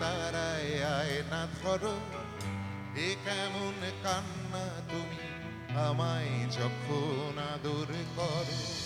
তারায় আয় না ধরো। এ কেমন কান্না তুমি আমায় যখন আদর করো।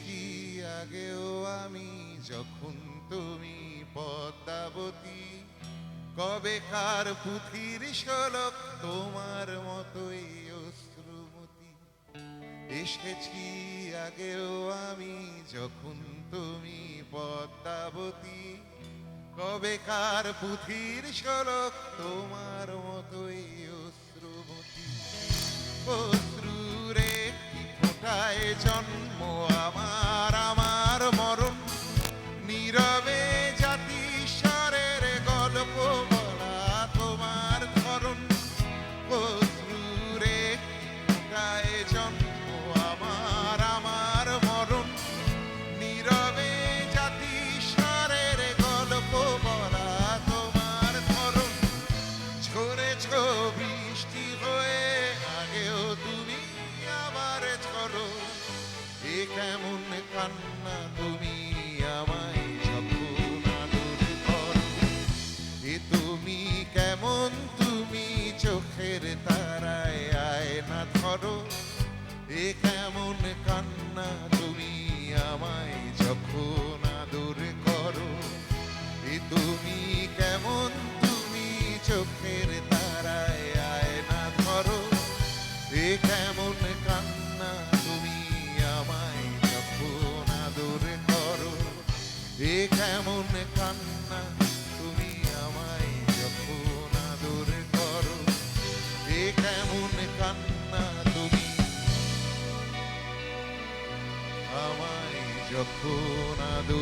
এসেছি আগেও আমি যখন তুমি পদ্মাবতী। কবে কার পুঁথির শোলক তোমার মতোই অশ্রুমতি। এসেছি আগেও আমি যখন তুমি পদ্মাবতী। কবে কার পুঁথির শোলক তোমার মতোই অশ্রুমতি। অশ্রুরে কি ফোটায় জন্ম কেমন কান্না তুমি আমায় যখন করো এ তুমি কেমন তুমি চোখের তারায় আয় না ধরো। এ কেমন কান্না তুমি আমায় যখন আদর করো। এ তুমি কেমন তুমি চোখের তারায় আয় না ধরো। এ কেমন এ কেমন কান্না, তুমি আমায় যখন আদর করো। এ কেমন কান্না, তুমি আমায় যখন আদর